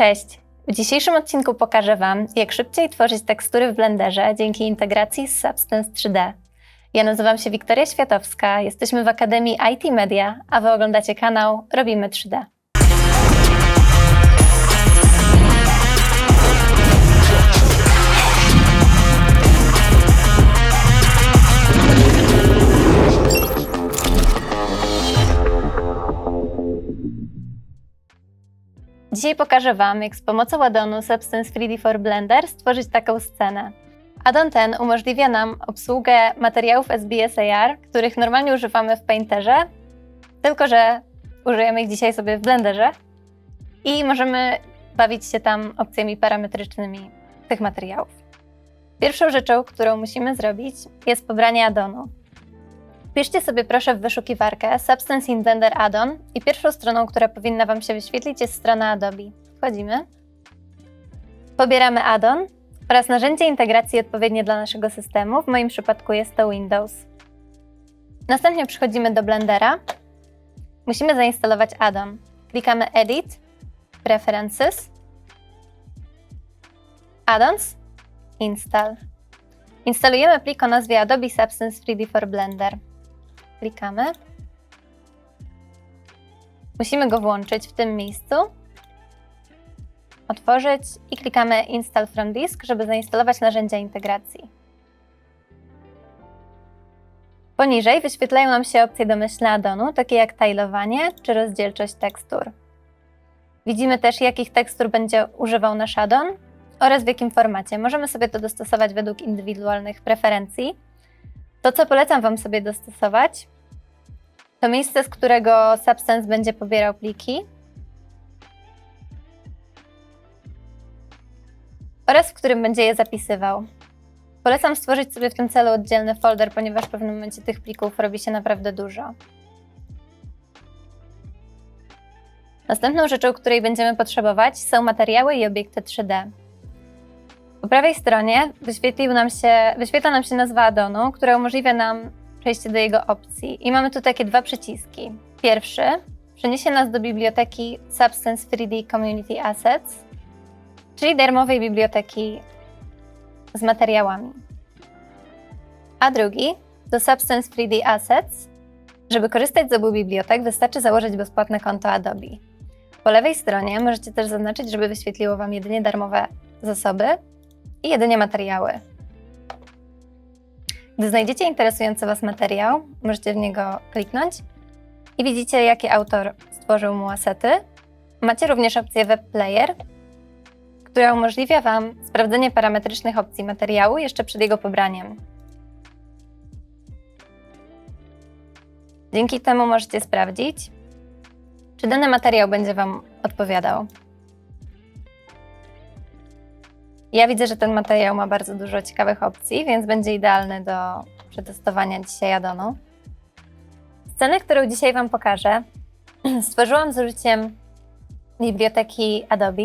Cześć! W dzisiejszym odcinku pokażę Wam, jak szybciej tworzyć tekstury w Blenderze dzięki integracji z Substance 3D. Ja nazywam się Wiktoria Światowska, jesteśmy w Akademii IT Media, a Wy oglądacie kanał Robimy 3D. Dzisiaj pokażę Wam, jak z pomocą addonu Substance 3D for Blender stworzyć taką scenę. Addon ten umożliwia nam obsługę materiałów SBS AR, których normalnie używamy w Painterze, tylko że użyjemy ich dzisiaj sobie w Blenderze i możemy bawić się tam opcjami parametrycznymi tych materiałów. Pierwszą rzeczą, którą musimy zrobić, jest pobranie addonu. Wpiszcie sobie proszę w wyszukiwarkę Substance in Blender Addon i pierwszą stroną, która powinna Wam się wyświetlić jest strona Adobe. Wchodzimy. Pobieramy addon oraz narzędzie integracji odpowiednie dla naszego systemu. W moim przypadku jest to Windows. Następnie przechodzimy do Blendera. Musimy zainstalować addon. Klikamy Edit, Preferences, Addons, Install. Instalujemy plik o nazwie Adobe Substance 3D for Blender. Klikamy. Musimy go włączyć w tym miejscu. Otworzyć i klikamy Install from disk, żeby zainstalować narzędzia integracji. Poniżej wyświetlają nam się opcje domyślne addonu, takie jak tilowanie czy rozdzielczość tekstur. Widzimy też, jakich tekstur będzie używał nasz addon oraz w jakim formacie. Możemy sobie to dostosować według indywidualnych preferencji. To, co polecam Wam sobie dostosować, to miejsce, z którego Substance będzie pobierał pliki oraz w którym będzie je zapisywał. Polecam stworzyć sobie w tym celu oddzielny folder, ponieważ w pewnym momencie tych plików robi się naprawdę dużo. Następną rzeczą, której będziemy potrzebować, są materiały i obiekty 3D. Po prawej stronie wyświetlił nam się, wyświetla nam się nazwa addonu, która umożliwia nam przejście do jego opcji. I mamy tu takie dwa przyciski. Pierwszy przeniesie nas do biblioteki Substance 3D Community Assets, czyli darmowej biblioteki z materiałami. A drugi do Substance 3D Assets. Żeby korzystać z obu bibliotek, wystarczy założyć bezpłatne konto Adobe. Po lewej stronie możecie też zaznaczyć, żeby wyświetliło Wam jedynie darmowe zasoby i jedynie materiały. Gdy znajdziecie interesujący Was materiał, możecie w niego kliknąć i widzicie, jaki autor stworzył mu asety. Macie również opcję Web Player, która umożliwia Wam sprawdzenie parametrycznych opcji materiału jeszcze przed jego pobraniem. Dzięki temu możecie sprawdzić, czy dany materiał będzie Wam odpowiadał. Ja widzę, że ten materiał ma bardzo dużo ciekawych opcji, więc będzie idealny do przetestowania dzisiaj addonu. Scenę, którą dzisiaj Wam pokażę, stworzyłam z użyciem biblioteki Adobe,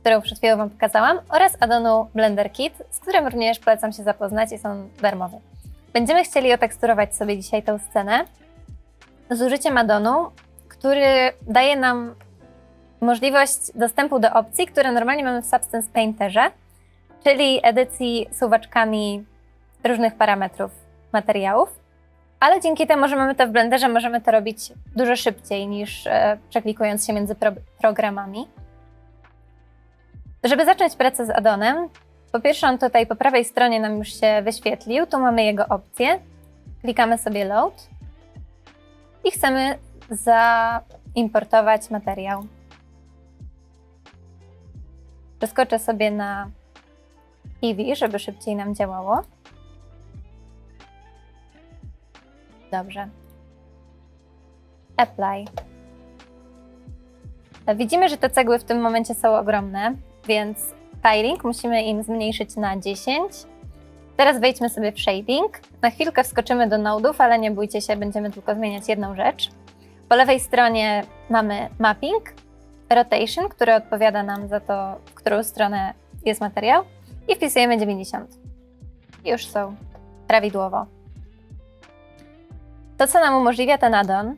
którą przed chwilą Wam pokazałam, oraz addonu Blender Kit, z którym również polecam się zapoznać i są darmowe. Będziemy chcieli oteksturować sobie dzisiaj tę scenę z użyciem addonu, który daje nam możliwość dostępu do opcji, które normalnie mamy w Substance Painterze, czyli edycji suwaczkami różnych parametrów materiałów. Ale dzięki temu, że mamy to w Blenderze, możemy to robić dużo szybciej niż e, przeklikując się między pro programami. Żeby zacząć pracę z addonem, po pierwsze on tutaj po prawej stronie nam już się wyświetlił, tu mamy jego opcje. Klikamy sobie Load i chcemy zaimportować materiał. Przeskoczę sobie na Eevee, żeby szybciej nam działało. Dobrze. Apply. Widzimy, że te cegły w tym momencie są ogromne, więc tiling musimy im zmniejszyć na 10. Teraz wejdźmy sobie w shading. Na chwilkę wskoczymy do nodów, ale nie bójcie się, będziemy tylko zmieniać jedną rzecz. Po lewej stronie mamy mapping, rotation, który odpowiada nam za to, w którą stronę jest materiał i wpisujemy 90. Już są prawidłowo. To, co nam umożliwia ten addon,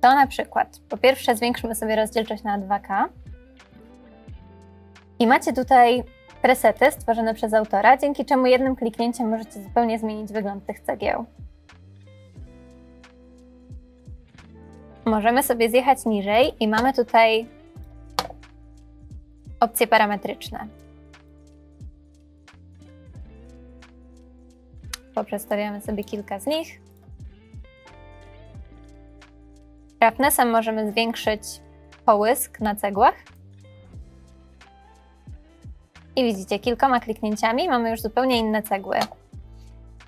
to na przykład, po pierwsze zwiększmy sobie rozdzielczość na 2K i macie tutaj presety stworzone przez autora, dzięki czemu jednym kliknięciem możecie zupełnie zmienić wygląd tych cegieł. Możemy sobie zjechać niżej i mamy tutaj opcje parametryczne. Poprzestawiamy sobie kilka z nich. Roughnessem możemy zwiększyć połysk na cegłach. I widzicie, kilkoma kliknięciami mamy już zupełnie inne cegły.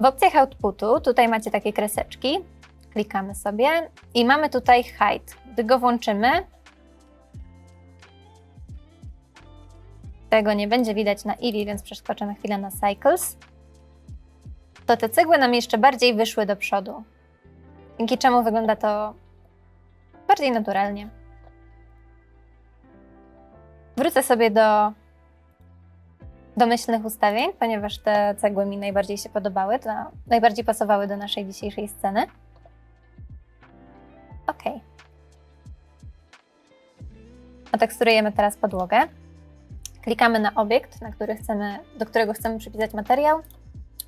W opcjach outputu tutaj macie takie kreseczki. Klikamy sobie i mamy tutaj height. Gdy go włączymy, tego nie będzie widać na Eevee, więc przeskoczę na chwilę na Cycles. To te cegły nam jeszcze bardziej wyszły do przodu. Dzięki czemu wygląda to bardziej naturalnie. Wrócę sobie do domyślnych ustawień, ponieważ te cegły mi najbardziej się podobały, najbardziej pasowały do naszej dzisiejszej sceny. OK. Oteksturujemy teraz podłogę. Klikamy na obiekt, na który chcemy, do którego chcemy przypisać materiał.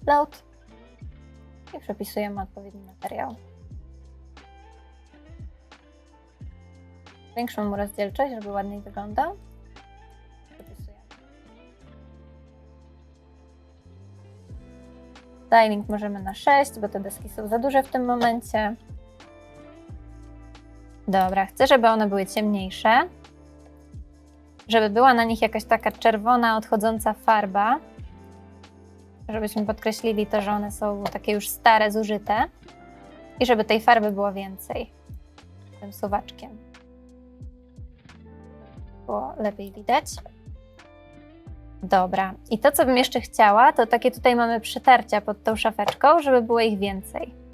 Load. I przepisujemy odpowiedni materiał. Zwiększmy mu rozdzielczość, żeby ładniej wyglądał. Przepisujemy. Styling możemy na 6, bo te deski są za duże w tym momencie. Dobra, chcę, żeby one były ciemniejsze. Żeby była na nich jakaś taka czerwona, odchodząca farba. Żebyśmy podkreślili to, że one są takie już stare, zużyte. I żeby tej farby było więcej. Tym suwaczkiem. Było lepiej widać. Dobra. I to, co bym jeszcze chciała, to takie tutaj mamy przytarcia pod tą szafeczką, żeby było ich więcej.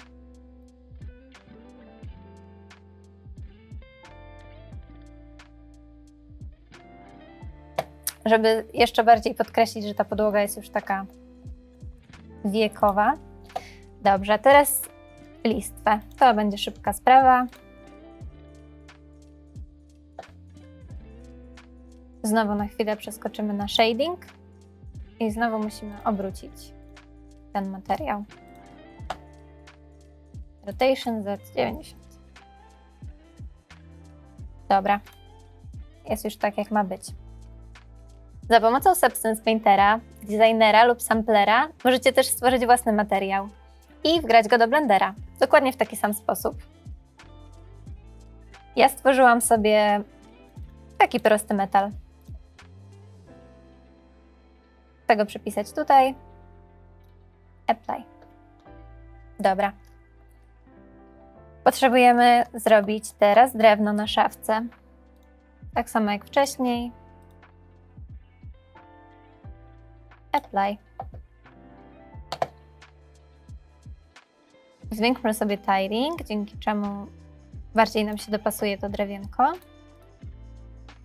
Żeby jeszcze bardziej podkreślić, że ta podłoga jest już taka wiekowa. Dobrze, teraz listwę. To będzie szybka sprawa. Znowu na chwilę przeskoczymy na shading i znowu musimy obrócić ten materiał. Rotation Z90. Dobra. Jest już tak, jak ma być. Za pomocą Substance Paintera, designera lub samplera możecie też stworzyć własny materiał i wgrać go do Blendera, dokładnie w taki sam sposób. Ja stworzyłam sobie taki prosty metal. Chcę go przypisać tutaj. Apply. Dobra. Potrzebujemy zrobić teraz drewno na szafce. Tak samo jak wcześniej. Apply. Zwiększmy sobie tiling, dzięki czemu bardziej nam się dopasuje to drewienko.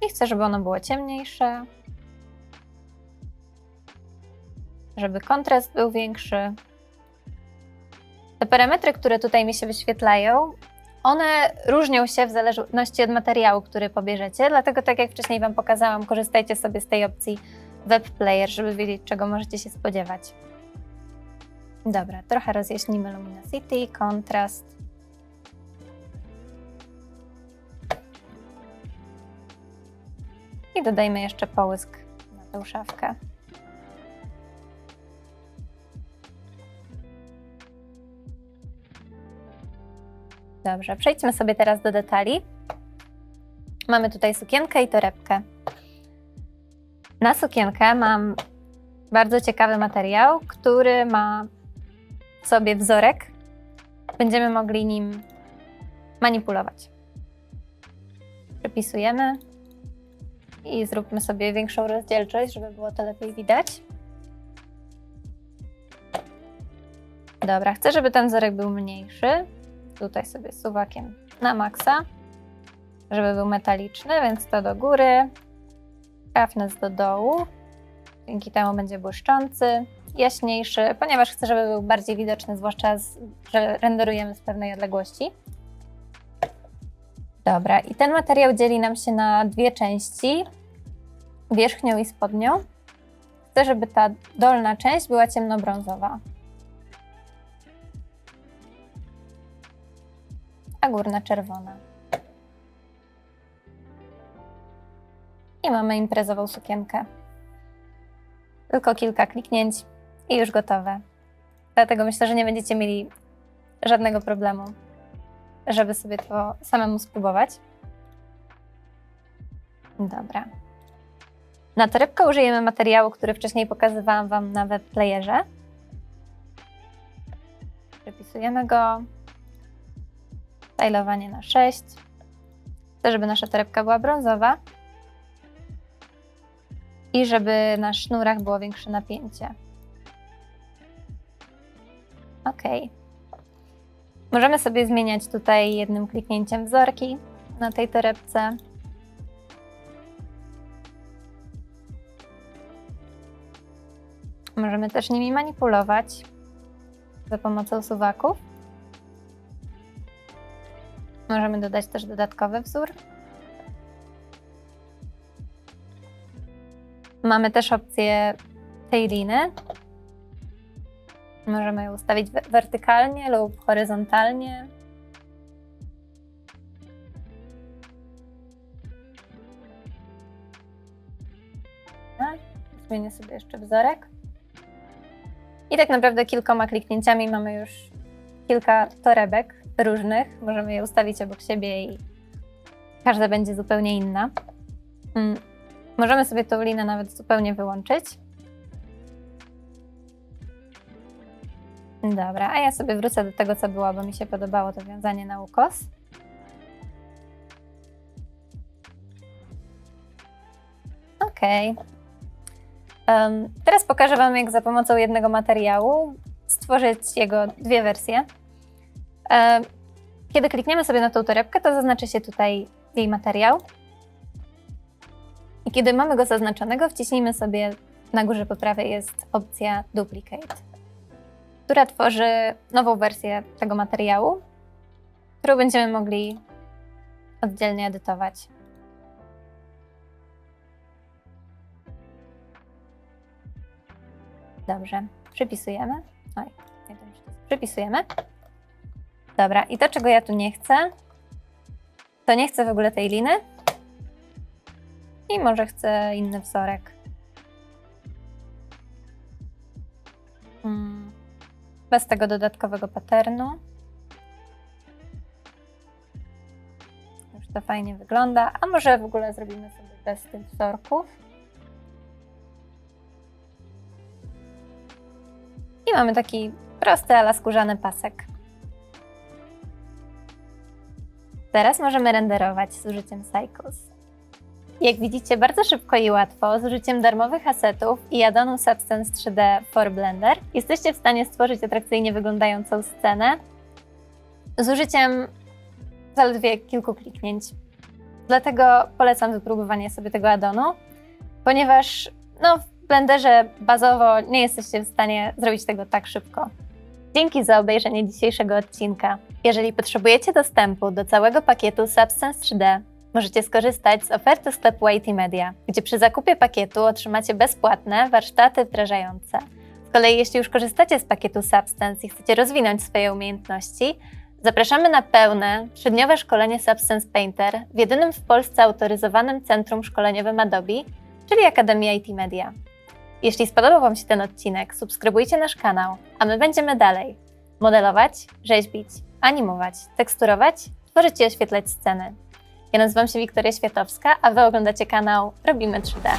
I chcę, żeby ono było ciemniejsze. Żeby kontrast był większy. Te parametry, które tutaj mi się wyświetlają, one różnią się w zależności od materiału, który pobierzecie, dlatego tak jak wcześniej Wam pokazałam, korzystajcie sobie z tej opcji Web Player, żeby wiedzieć, czego możecie się spodziewać. Dobra, trochę rozjaśnimy luminosity, kontrast. I dodajmy jeszcze połysk na tę szafkę. Dobrze, przejdźmy sobie teraz do detali. Mamy tutaj sukienkę i torebkę. Na sukienkę mam bardzo ciekawy materiał, który ma w sobie wzorek. Będziemy mogli nim manipulować. Przepisujemy i zróbmy sobie większą rozdzielczość, żeby było to lepiej widać. Dobra, chcę, żeby ten wzorek był mniejszy. Tutaj sobie suwakiem na maksa, żeby był metaliczny, więc to do góry. Roughness do dołu. Dzięki temu będzie błyszczący, jaśniejszy, ponieważ chcę, żeby był bardziej widoczny, zwłaszcza, z, że renderujemy z pewnej odległości. Dobra, i ten materiał dzieli nam się na dwie części, wierzchnią i spodnią. Chcę, żeby ta dolna część była ciemnobrązowa. A górna czerwona. I mamy imprezową sukienkę. Tylko kilka kliknięć i już gotowe. Dlatego myślę, że nie będziecie mieli żadnego problemu, żeby sobie to samemu spróbować. Dobra. Na torebkę użyjemy materiału, który wcześniej pokazywałam Wam na webplayerze. Przepisujemy go. Stylowanie na 6. Chcę, żeby nasza torebka była brązowa i żeby na sznurach było większe napięcie. Ok. Możemy sobie zmieniać tutaj jednym kliknięciem wzorki na tej torebce. Możemy też nimi manipulować za pomocą suwaków. Możemy dodać też dodatkowy wzór. Mamy też opcję tej liny. Możemy ją ustawić we- wertykalnie lub horyzontalnie. Tak, Zmienię sobie jeszcze wzorek. I tak naprawdę kilkoma kliknięciami mamy już kilka torebek różnych. Możemy je ustawić obok siebie i każda będzie zupełnie inna. Możemy sobie tą linę nawet zupełnie wyłączyć. Dobra, a ja sobie wrócę do tego, co było, bo mi się podobało to wiązanie na ukos. Ok. Em, teraz pokażę Wam, jak za pomocą jednego materiału stworzyć jego dwie wersje. Em, kiedy klikniemy sobie na tą torebkę, to zaznaczy się tutaj jej materiał. Kiedy mamy go zaznaczonego, wciśnijmy sobie na górze po prawej jest opcja Duplicate, która tworzy nową wersję tego materiału, którą będziemy mogli oddzielnie edytować. Dobrze, przypisujemy. Oj, to jest. Przypisujemy. Dobra, i to, czego ja tu nie chcę, to nie chcę w ogóle tej liny, i może chcę inny wzorek. Mm, Bez tego dodatkowego paternu. Już to fajnie wygląda. A może w ogóle zrobimy sobie bez tych wzorków. I mamy taki prosty, ale skórzany pasek. Teraz możemy renderować z użyciem Cycles. Jak widzicie, bardzo szybko i łatwo, z użyciem darmowych asetów i addonu Substance 3D for Blender, jesteście w stanie stworzyć atrakcyjnie wyglądającą scenę z użyciem zaledwie kilku kliknięć. Dlatego polecam wypróbowanie sobie tego addonu, ponieważ no, w Blenderze bazowo nie jesteście w stanie zrobić tego tak szybko. Dzięki za obejrzenie dzisiejszego odcinka. Jeżeli potrzebujecie dostępu do całego pakietu Substance 3D, możecie skorzystać z oferty sklepu IT Media, gdzie przy zakupie pakietu otrzymacie bezpłatne warsztaty wdrażające. Z kolei jeśli już korzystacie z pakietu Substance i chcecie rozwinąć swoje umiejętności, zapraszamy na pełne, trzydniowe szkolenie Substance Painter w jedynym w Polsce autoryzowanym centrum szkoleniowym Adobe, czyli Akademii IT Media. Jeśli spodobał Wam się ten odcinek, subskrybujcie nasz kanał, a my będziemy dalej modelować, rzeźbić, animować, teksturować, tworzyć i oświetlać sceny. Ja nazywam się Wiktoria Światowska, a Wy oglądacie kanał Robimy 3D.